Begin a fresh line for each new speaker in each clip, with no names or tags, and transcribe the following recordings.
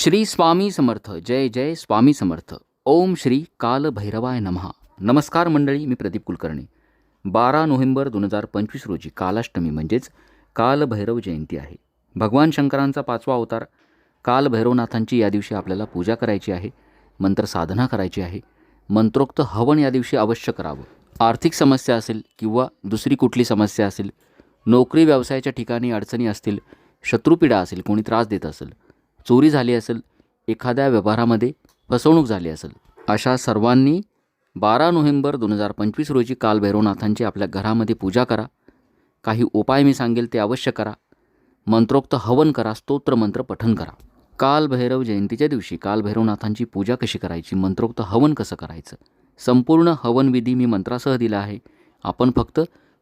श्री स्वामी समर्थ जय जय स्वामी समर्थ. ओम श्री काल भैरवाय नमहा नमस्कार मंडळी मी प्रदीप कुलकर्णी. बारा नोव्हेंबर दोन हजार पंचवीस रोजी कालाष्टमी म्हणजेच कालभैरव जयंती आहे. भगवान शंकरांचा पाचवा अवतार कालभैरवनाथांची या दिवशी आपल्याला पूजा करायची आहे मंत्र साधना करायची आहे मंत्रोक्त हवन या दिवशी अवश्य करावं. आर्थिक समस्या असेल किंवा दुसरी कुठली समस्या असेल नोकरी व्यवसायाच्या ठिकाणी अडचणी असतील शत्रुपीडा असेल कोणी त्रास देत असेल चोरी झाली असेल एखाद्या व्यवहारामध्ये फसवणूक झाली असेल अशा सर्वांनी बारा नोव्हेंबर दोन हजार पंचवीस रोजी काल भैरवनाथांची आपल्या घरामध्ये पूजा करा. काही उपाय मी सांगेल ते अवश्य करा. मंत्रोक्त हवन करा स्तोत्र मंत्र पठन करा. काल भैरव जयंतीच्या दिवशी काल भैरवनाथांची पूजा कशी करायची मंत्रोक्त हवन कसं करायचं? संपूर्ण हवनविधी मी मंत्रासह दिला आहे. आपण फक्त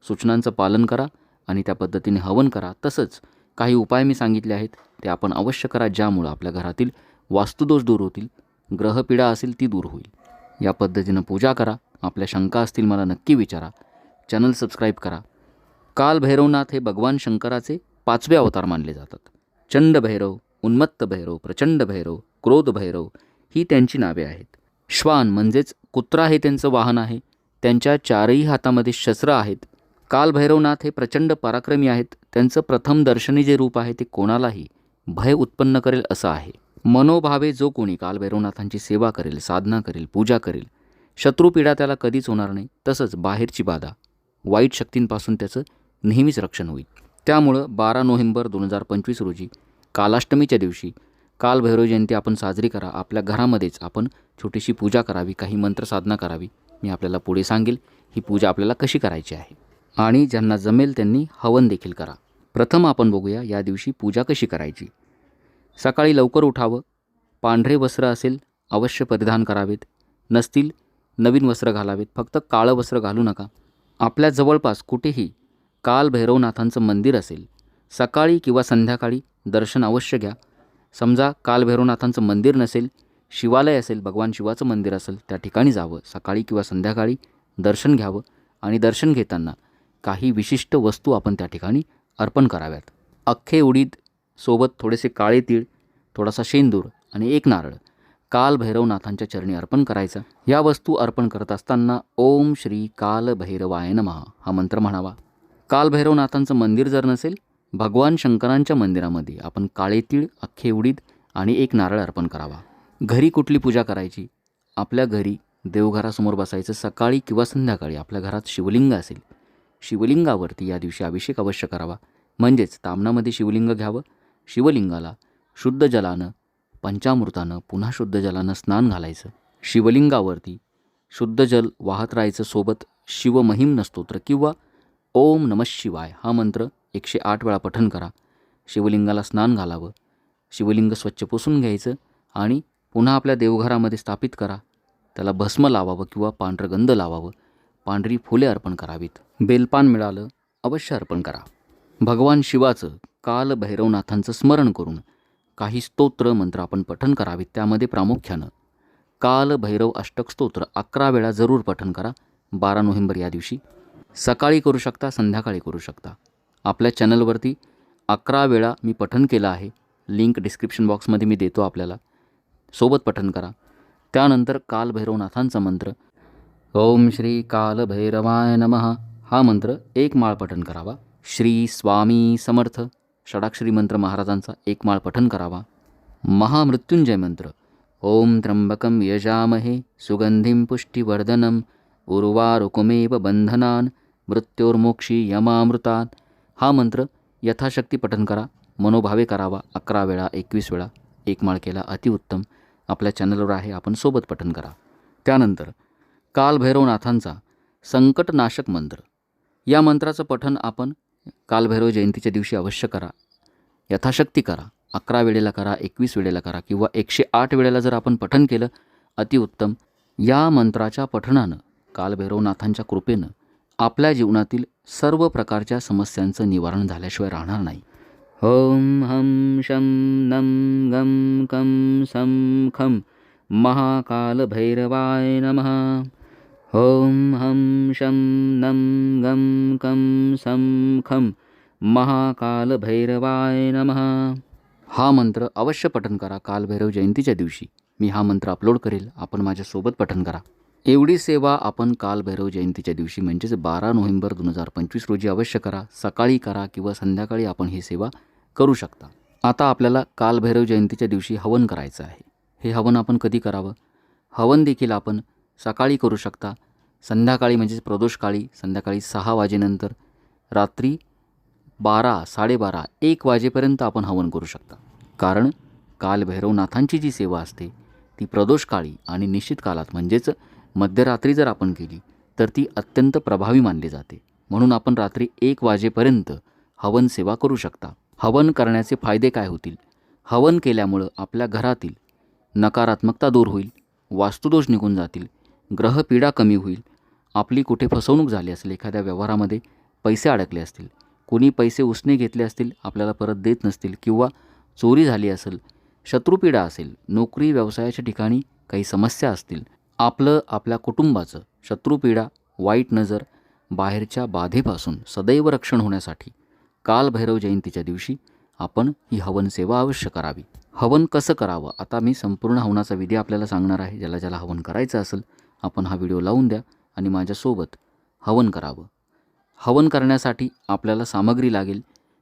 सूचनांचं पालन करा आणि त्या पद्धतीने हवन करा. तसंच काही उपाय मी सांगितले आहेत ते आपण अवश्य करा ज्यामुळं आपल्या घरातील वास्तुदोष दूर होतील ग्रहपीडा असेल ती दूर होईल. या पद्धतीनं पूजा करा आपल्या शंका असतील मला नक्की विचारा. चॅनल सबस्क्राईब करा. काल भैरवनाथ हे भगवान शंकराचे पाचवे अवतार मानले जातात. चंड भैरव उन्मत्त भैरव प्रचंड भैरव क्रोध भैरव ही त्यांची नावे आहेत. श्वान म्हणजेच कुत्रा हे त्यांचं वाहन आहे. त्यांच्या चारही हातामध्ये शस्त्र आहेत. कालभैरवनाथ हे प्रचंड पराक्रमी आहेत. त्यांचं प्रथम दर्शनी जे रूप आहे ते कोणालाही भय उत्पन्न करेल असं आहे. मनोभावे जो कोणी कालभैरवनाथांची सेवा करेल साधना करेल पूजा करेल शत्रुपीडा त्याला कधीच होणार नाही तसंच बाहेरची बाधा वाईट शक्तींपासून त्याचं नेहमीच रक्षण होईल. त्यामुळं बारा नोव्हेंबर दोन हजार पंचवीस रोजी कालाष्टमीच्या दिवशी कालभैरव जयंती आपण साजरी करा आपल्या घरामध्येच आपण छोटीशी पूजा करावी काही मंत्रसाधना करावी. मी आपल्याला पुढे सांगेल ही पूजा आपल्याला कशी करायची आहे? आणि ज्यांना जमेल त्यांनी हवन देखील करा. प्रथम आपण बघूया या दिवशी पूजा कशी करायची. सकाळी लवकर उठावं. पांढरे वस्त्र असेल अवश्य परिधान करावेत. नसतील नवीन वस्त्र घालावेत. फक्त काळं वस्त्र घालू नका. आपल्या जवळपास कुठेही काल भैरवनाथांचं मंदिर असेल सकाळी किंवा संध्याकाळी दर्शन अवश्य घ्या. समजा काल भैरवनाथांचं मंदिर नसेल शिवालय असेल भगवान शिवाचं मंदिर असेल त्या ठिकाणी जावं. सकाळी किंवा संध्याकाळी दर्शन घ्यावं. आणि दर्शन घेताना काही विशिष्ट वस्तू आपण त्या ठिकाणी अर्पण कराव्यात. अख्खे उडीद सोबत थोडेसे काळे तीळ थोडासा शेंदूर आणि एक नारळ काल भैरवनाथांच्या चरणी अर्पण करायचा. या वस्तू अर्पण करत असताना ओम श्री काल भैरवाय नमः हा मंत्र म्हणावा. कालभैरवनाथांचं मंदिर जर नसेल भगवान शंकरांच्या मंदिरामध्ये आपण काळे तीळ अख्खे उडीद आणि एक नारळ अर्पण करावा. घरी कुठली पूजा करायची? आपल्या घरी देवघरासमोर बसायचं सकाळी किंवा संध्याकाळी आपल्या घरात शिवलिंग असेल शिवलिंगावरती या दिवशी अभिषेक अवश्य करावा. म्हणजेच तामणामध्ये शिवलिंग घ्यावं. शिवलिंगाला शुद्ध जलानं पंचामृतानं पुन्हा शुद्ध जलानं स्नान घालायचं. शिवलिंगावरती शुद्ध जल वाहत राहायचं सोबत शिवमहिम नस्तोत्र किंवा ओम नमः शिवाय हा मंत्र एकशे आठ वेळा पठन करा. शिवलिंगाला स्नान घालावं. शिवलिंग स्वच्छ पुसून घ्यायचं आणि पुन्हा आपल्या देवघरामध्ये स्थापित करा. त्याला भस्म लावावं किंवा पांढरं गंध लावावं. पांढरी फुले अर्पण करावीत. बेलपान मिळालं अवश्य अर्पण करा. भगवान शिवाचं काल भैरवनाथांचं स्मरण करून काही स्तोत्र मंत्र आपण पठन करावीत त्यामध्ये प्रामुख्यानं. काल भैरव अष्टक स्तोत्र अकरा वेळा जरूर पठन करा बारा नोव्हेंबर या दिवशी. सकाळी करू शकता संध्याकाळी करू शकता. आपल्या चॅनलवरती अकरा वेळा मी पठन केलं आहे. लिंक डिस्क्रिप्शन बॉक्समध्ये मी देतो आपल्याला. सोबत पठन करा. त्यानंतर काल भैरवनाथांचा मंत्र ओम श्री कालभैरवाय नम. नमः हा मंत्र एक माळ पठन करावा. श्री स्वामी समर्थ. षडाक्षरी मंत्र महाराजांचा एक माळ पठन करावा. महामृत्युंजय मंत्र. ओम त्र्यंबकम यजामहे. सुगंधीं पुष्टिवर्धनम उर्वारुकुमेव बंधनान. मृत्योर्मोक्षी यमामृतात हा मंत्र यथाशक्ती पठन करा. मनोभावे करावा. अकरा वेळा एकवीस वेळा. एक माळ केला अतिउत्तम. आपल्या चॅनलवर आहे. आपण सोबत पठन करा. त्यानंतर कालभैरवनाथांचा संकटनाशक मंत्र. या मंत्राचं पठन आपण कालभैरव जयंतीच्या दिवशी अवश्य करा. यथाशक्ती करा. अकरा वेळेला करा एकवीस वेळेला करा किंवा एकशे आठ वेळेला जर आपण पठन केलं अतिउत्तम. या मंत्राच्या पठणानं कालभैरवनाथांच्या कृपेनं आपल्या जीवनातील सर्व प्रकारच्या समस्यांचं निवारण झाल्याशिवाय राहणार नाही. ओम हम शं नम गम कं सं खं. महाकालभैरवाय नमः. ॐ हं शं नं गं कं सं खं महाकालभैरवाय नमः। हा मंत्र अवश्य पठन करा कालभैरव जयंतीच्या दिवशी. मी हा मंत्र अपलोड करेल. आपण माझ्यासोबत पठन करा. एवढी सेवा आपण कालभैरव जयंतीच्या दिवशी म्हणजेच बारा नोव्हेंबर दोन हजार पंचवीस रोजी अवश्य करा. सकाळी करा किंवा संध्याकाळी आपण ही सेवा करू शकता. आता आपल्याला कालभैरव जयंतीच्या दिवशी हवन करायचं आहे. हे हवन आपण कधी करावं? हवन देखील आपण सकाळी करू शकता. संध्याकाळी म्हणजेच प्रदोषकाळी संध्याकाळी सहा वाजेनंतर. रात्री बारा साडेबारा एक वाजेपर्यंत आपण हवन करू शकता. कारण कालभैरवनाथांची जी सेवा असते ती प्रदोषकाळी आणि निश्चित कालात म्हणजेच मध्यरात्री जर आपण केली तर ती अत्यंत प्रभावी मानली जाते. म्हणून आपण रात्री एक वाजेपर्यंत हवन सेवा करू शकता. हवन करण्याचे फायदे काय होतील? हवन केल्यामुळं आपल्या घरातील नकारात्मकता दूर होईल वास्तुदोष निघून जातील ग्रहपीडा कमी होईल. आपली कुठे फसवणूक झाली असेल एखाद्या व्यवहारामध्ये पैसे अडकले असतील कोणी पैसे उसने घेतले असतील आपल्याला परत देत नसतील किंवा चोरी झाली असेल शत्रुपीडा असेल नोकरी व्यवसायाच्या ठिकाणी काही समस्या असतील आपलं आपल्या कुटुंबाचं शत्रुपीडा वाईट नजर बाहेरच्या बाधेपासून सदैव रक्षण होण्यासाठी कालभैरव जयंतीच्या दिवशी आपण ही हवन सेवा अवश्य करावी. हवन कसं करावं? आता मी संपूर्ण हवनाचा विधी आपल्याला सांगणार आहे. ज्याला ज्याला हवन करायचं असेल आपण हा व्हिडिओ लावून द्या आणि माझ्यासोबत हवन करावं. हवन करण्यासाठी आपल्याला सामग्री लागेल.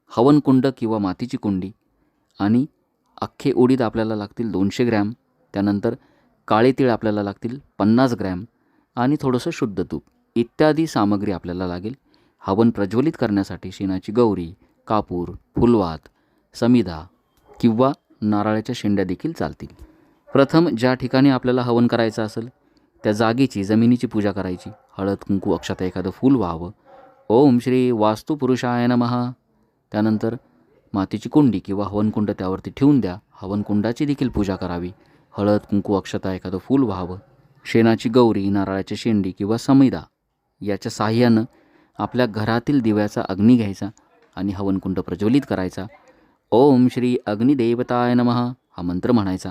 हवनकुंड किंवा मातीची कुंडी आणि अख्खे उडीद आपल्याला लागतील दोनशे ग्रॅम. त्यानंतर काळे तीळ आपल्याला लागतील पन्नास ग्रॅम आणि थोडंसं शुद्ध तूप. इत्यादी सामग्री आपल्याला लागेल. हवन प्रज्वलित करण्यासाठी शेणाची गौरी कापूर फुलवात समिधा किंवा नारळाच्या शेंड्या देखील चालतील. प्रथम ज्या ठिकाणी आपल्याला हवन करायचं असेल त्या जागेची जमिनीची पूजा करायची. हळद कुंकू अक्षता एखादं फूल व्हावं. ओम श्री वास्तुपुरुषाय नमः. त्यानंतर मातीची कुंडी किंवा हवनकुंड त्यावरती ठेवून द्या. हवनकुंडाची देखील पूजा करावी. हळद कुंकू अक्षता एखादं फूल व्हावं. शेणाची गौरी नारळाची शेंडी किंवा समिदा याच्या साह्यानं आपल्या घरातील दिव्याचा अग्नी घ्यायचा आणि हवनकुंड प्रज्वलित करायचा. ओम श्री अग्निदेवताय नमः हा मंत्र म्हणायचा.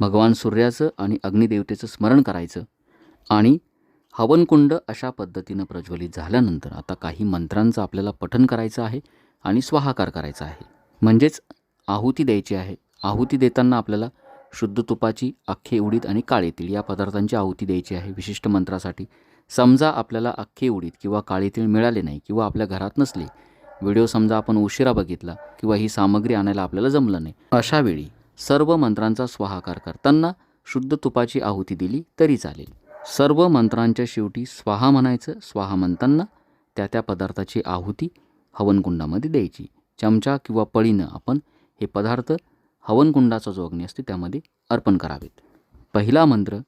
भगवान सूर्याचं आणि अग्निदेवतेचं स्मरण करायचं आणि हवनकुंड अशा पद्धतीनं प्रज्वलित झाल्यानंतर आता काही मंत्रांचं आपल्याला पठन करायचं आहे आणि स्वाहाकार करायचा आहे. म्हणजेच आहुती द्यायची आहे. आहुती देताना आपल्याला शुद्ध तुपाची अख्खे उडीद आणि काळे तीळ या पदार्थांची आहुती द्यायची आहे विशिष्ट मंत्रासाठी. समजा आपल्याला अख्खे उडीद किंवा काळे तीळ मिळाले नाही किंवा आपल्या घरात नसले. व्हिडिओ समजा आपण उशिरा बघितला किंवा ही सामग्री आणायला आपल्याला जमलं नाही. अशावेळी सर्व मंत्रांचा स्वाहाकार करताना शुद्ध तुपाची आहुती दिली तरी चालेल. सर्व मंत्रांच्या शेवटी स्वाहा म्हणायचं स्वाहा म्हणताना त्या त्या पदार्थाची आहुती हवनकुंडामध्ये द्यायची. चमचा किंवा पळीनं आपण हे पदार्थ हवनकुंडाचा जो अग्नी असते त्यामध्ये अर्पण करावेत. पहिला मंत्र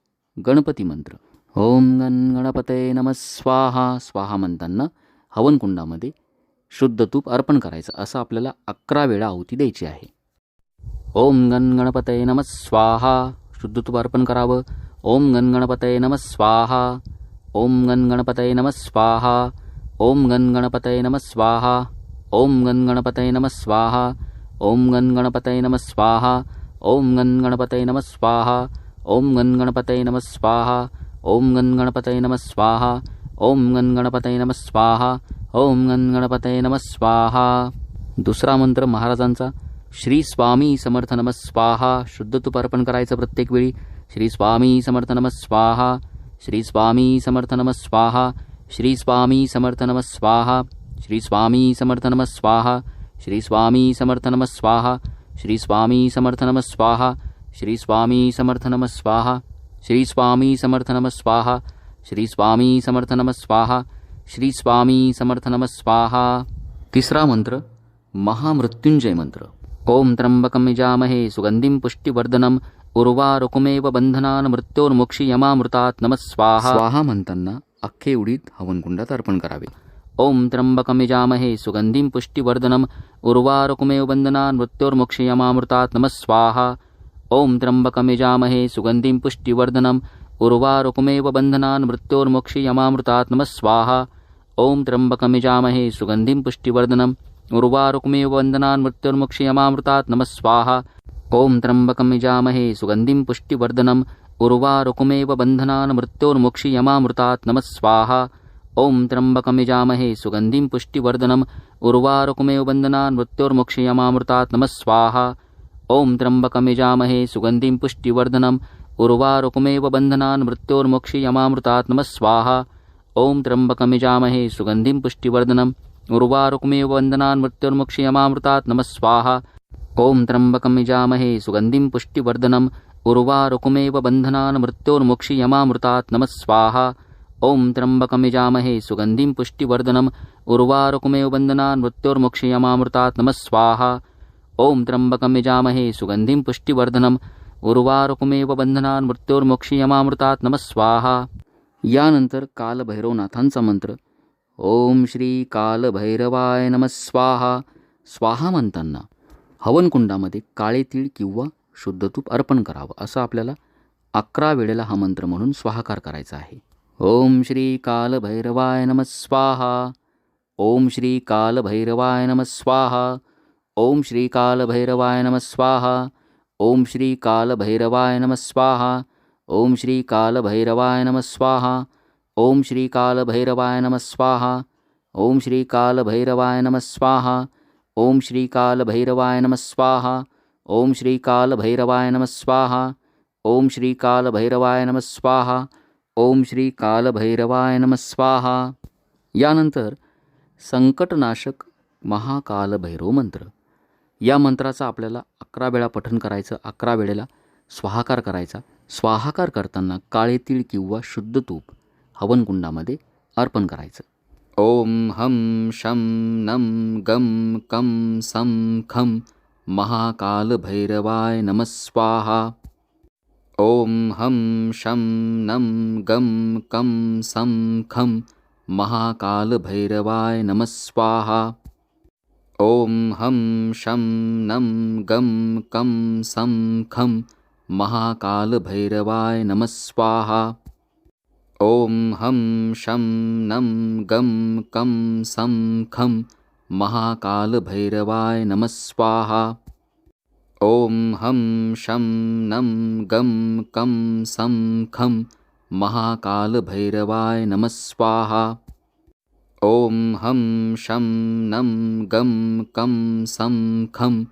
गणपती मंत्र. ओम गण गणपते नम स्वाहा. स्वाहा म्हणताना हवनकुंडामध्ये शुद्ध तूप अर्पण करायचं असं आपल्याला अकरा वेळा आहुती द्यायची आहे. ओम गण गणपतये नम स्वाहा शुद्ध अर्पण करावं ओम गण गणपतये नम स्वाहा ओम गण गणपतये नम स्वाहा ओम गण गणपतये नम स्वाहा ओम गण गणपतये नम स्वाहा ओम गण गणपतये नम स्वाहा ओम गण गणपतये नम स्वाहा ओम गण गणपतये नम स्वाहा ओम गण गणपतये नम स्वाहा ओम गण गणपतये नम स्वाहा ओम गण गणपतये नम स्वाहा दुसरा मंत्र महाराजांचा श्री स्वामी समर्थ नम स्वाहा शुद्ध तुप अर्पण करायचं प्रत्येक वेळी श्री स्वामी समर्थ नम स्वाहा श्री स्वामी समर्थ नम स्वाहा श्री स्वामी समर्थ नम स्वाहा श्री स्वामी समर्थ नम स्वाहा श्री स्वामी समर्थ नम स्वाहा श्री स्वामी समर्थ नम स्वाहा श्री स्वामी समर्थ नम स्वाहा श्री स्वामी समर्थ नम स्वाहा श्री स्वामी समर्थ नम स्वाहा श्री स्वामी समर्थ नम स्वाहा तिसरा मंत्र महामृत्युंजय मंत्र ओम त्र्यंबकं यजामहे सुगंधिं पुष्टिवर्धनम उर्वारुकुमेव बंधनान मृत्योर्मुक्षी यमामृतात नम स्वाहा। स्वाहा म्हणताना अख्खे उडीद हवनकुंडात अर्पण करावे. ओम त्र्यंबकं यजामहे सुगंधिं पुष्टिवर्धनम उर्वारुकुमेव बंधनान मृत्योर्मुक्षी यमामृतात नम स्वाहा। ओम त्र्यंबकं यजामहे सुगंधिं पुष्टिवर्धनम उर्वारुकुमेव बंधनान मृत्योर्मुक्षी यमामृतात नम स्वाहा। ओम त्र्यंबकं यजामहे सुगंधिं पुष्टिवर्धनम उर्वारुकमेव वन्दनान् मृत्युर्मुक्षयमामृतात् नमः स्वाहा। ॐ त्र्यम्बकं यजामहे सुगन्धिं पुष्टिवर्धनम्। उर्वारुकमेव बन्धनान् मृत्योर्मुक्षीयमामृतात् नमः स्वाहा। ॐ त्र्यम्बकं यजामहे सुगन्धिं पुष्टिवर्धनम्। उर्वारुकमेव बन्धनान् मृत्योर्मुक्षीयमामृतात् नमः स्वाहा। ॐ त्र्यम्बकमिजामहे सुगन्धिं पुष्टिवर्धनम्। उर्वारुकमेव बन्धनान् मृत्योर्मुक्षीयमामृतात् नमः स्वाहा। ॐ त्र्यम्बकमिजामहे सुगन्धिं पुष्टिवर्धनम्। उर्वारुकमेव बन्धनान् मृत्योर्मोक्षीयमामृतात् नमः स्वाहा। ॐ त्र्यम्बकमिजामहे सुगन्धिं पुष्टिवर्धनम्। उर्वारुकमेव बन्धनान् मृत्योर्मुक्षियमामृतात् नमः स्वाहा। ॐ त्र्यम्बकमिजामहे सुगन्धिं पुष्टिवर्धनम्। उर्वारुकमेव बन्धनान् मृत्योर्मुक्षियमामृतात् नमः स्वाहा। ॐ त्र्यम्बकमिजामहे सुगन्धिं पुष्टिवर्धनम्। उर्वारुकमेव बन्धनान् मृत्योर्मुक्षियमामृतात् नमः स्वाहा। यानंतर कालभैरवनाथांचा मंत्र। ओम श्री कालभैरवाय नमः स्वाहा. स्वाहा म्हणताना हवनकुंडामध्ये काळे तीळ किंवा शुद्ध तूप अर्पण करावं असं आपल्याला अकरा वेळेला हा मंत्र म्हणून स्वाहाकार करायचा आहे. ओम श्री कालभैरवाय नमः स्वाहा. ओम श्री कालभैरवाय नमः स्वाहा. ओम श्री कालभैरवाय नमः स्वाहा. ओम श्री कालभैरवाय नमः स्वाहा. ओम श्री कालभैरवाय नमः स्वाहा. ओम श्री कालभैरवाय नमः स्वाहा। ओम श्री कालभैरवाय नमः स्वाहा। ओम श्री कालभैरवाय नमः स्वाहा। ओम श्री कालभैरवाय नमः स्वाहा। ओम श्री कालभैरवाय नमः स्वाहा। ओम श्री कालभैरवाय नमः स्वाहा। यानंतर संकटनाशक महाकालभैरव मंत्र. या मंत्राचा आपल्याला अकरा वेळा पठन करायचं अकरा वेळेला स्वाहाकार करायचा. स्वाहाकार करताना काळे तीळ किंवा शुद्ध तूप. हवनकुंडामध्ये अर्पण करायचं. ओम हम शं नम गम कम सं खं महाकालभैरवाय नमस्वाहा ओम हम शं नम गम कं सं खं महाकालभैरवाय नमस्वाहा ॐ हं शं नम गं कं सं खं महाकालभैरवाय नमस्वाहा ॐ हम शं नं गं कं सं खं महाकालभैरवाय नमः स्वाहा। ॐ हम शं नं गं कं सं खं महाकालभैरवाय नमः स्वाहा। ॐ हम शं नं गं कं सं खं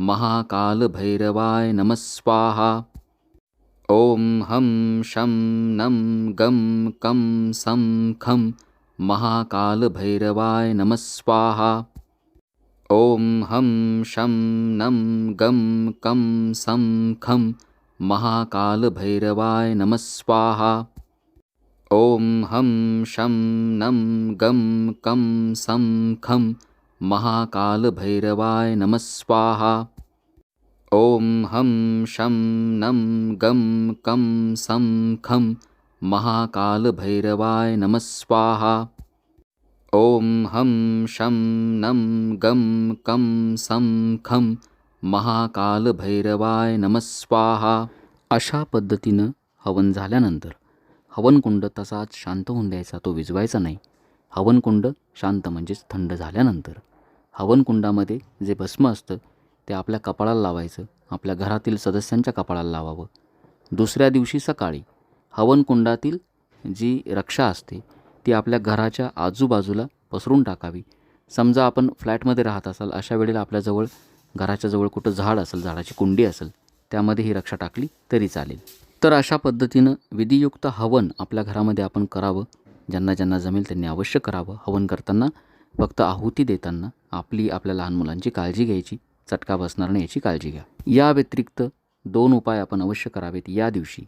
महाकालभैरवाय नमः स्वाहा ॐ हम शं नं गं कं सं खं महाकालभैरवाय नमः स्वाहा। ॐ हम शं नं गं कं सं खं महाकालभैरवाय नमः स्वाहा। ॐ हम शं नं गं कं सं खं महाकालभैरवाय नमः स्वाहा ॐ हं शं नं गं कं सं खं महाकालभैरवाय नमः स्वाहा। ॐ हं शं नं गं कं सं खं महाकालभैरवाय नमः स्वाहा। अशा पद्धतीनं हवन झाल्यानंतर हवनकुंड तसाच शांत होऊन द्यायचा तो विजवायचा नाही. हवनकुंड शांत म्हणजेच थंड झाल्यानंतर हवनकुंडामध्ये जे भस्म असतं ते आपल्या कपाळाला लावायचं आपल्या घरातील सदस्यांच्या कपाळाला लावावं. दुसऱ्या दिवशी सकाळी हवनकुंडातील जी रक्षा असते ती आपल्या घराच्या आजूबाजूला पसरून टाकावी. समजा आपण फ्लॅटमध्ये राहत असाल अशा वेळेला आपल्याजवळ घराच्या जवळ कुठं झाड असेल झाडाची कुंडी असेल त्यामध्ये ही रक्षा टाकली तरी चालेल. तर अशा पद्धतीनं विधियुक्त हवन आपल्या घरामध्ये आपण करावं. ज्यांना ज्यांना जमेल त्यांनी अवश्य करावं. हवन करताना फक्त आहुती देताना आपली आपल्या लहान मुलांची काळजी घ्यायची. चटका बसणार नाही याची काळजी घ्या. या व्यतिरिक्त दोन उपाय आपण अवश्य करावेत या दिवशी.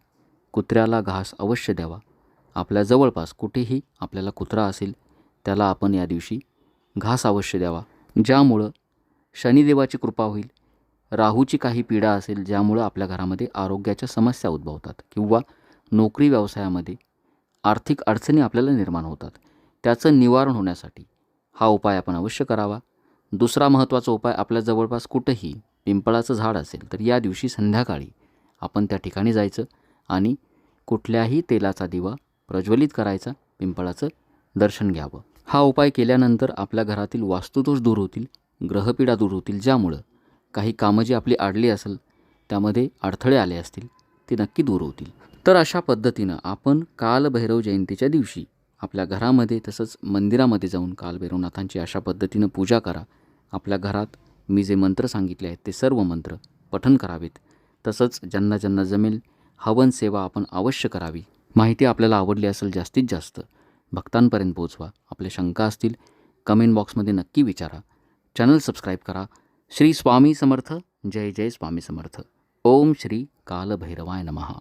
कुत्र्याला घास अवश्य द्यावा. आपल्या जवळपास कुठेही आपल्याला कुत्रा असेल त्याला आपण या दिवशी घास अवश्य द्यावा. ज्यामुळं शनिदेवाची कृपा होईल राहूची काही पीडा असेल ज्यामुळं आपल्या घरामध्ये आरोग्याच्या समस्या उद्भवतात किंवा नोकरी व्यवसायामध्ये आर्थिक अडचणी आपल्याला निर्माण होतात. त्याचं निवारण होण्यासाठी हा उपाय आपण अवश्य करावा. दुसरा महत्त्वाचा उपाय आपल्या जवळपास कुठंही पिंपळाचं झाड असेल तर या दिवशी संध्याकाळी आपण त्या ठिकाणी जायचं आणि कुठल्याही तेलाचा दिवा प्रज्वलित करायचा पिंपळाचं दर्शन घ्यावं. हा उपाय केल्यानंतर आपल्या घरातील वास्तुदोष दूर होतील ग्रहपीडा दूर होतील ज्यामुळं काही कामं जी आपली आडली असेल त्यामध्ये अडथळे आले असतील ते नक्की दूर होतील. तर अशा पद्धतीनं आपण कालभैरव जयंतीच्या दिवशी आपल्या घरामध्ये तसंच मंदिरामध्ये जाऊन कालभैरवनाथांची अशा पद्धतीनं पूजा करा. आपल्या घरात मी जे मंत्र सांगितले आहेत ते सर्व मंत्र पठन करावेत. तसंच ज्यांना ज्यांना जमेल हवन सेवा आपण अवश्य करावी. माहिती आपल्याला आवडली असेल जास्तीत जास्त भक्तांपर्यंत पोहोचवा. आपल्या शंका असतील कमेंट बॉक्समध्ये नक्की विचारा. चॅनल सबस्क्राईब करा. श्री स्वामी समर्थ. जय जय स्वामी समर्थ. ओम श्री कालभैरवाय नमहा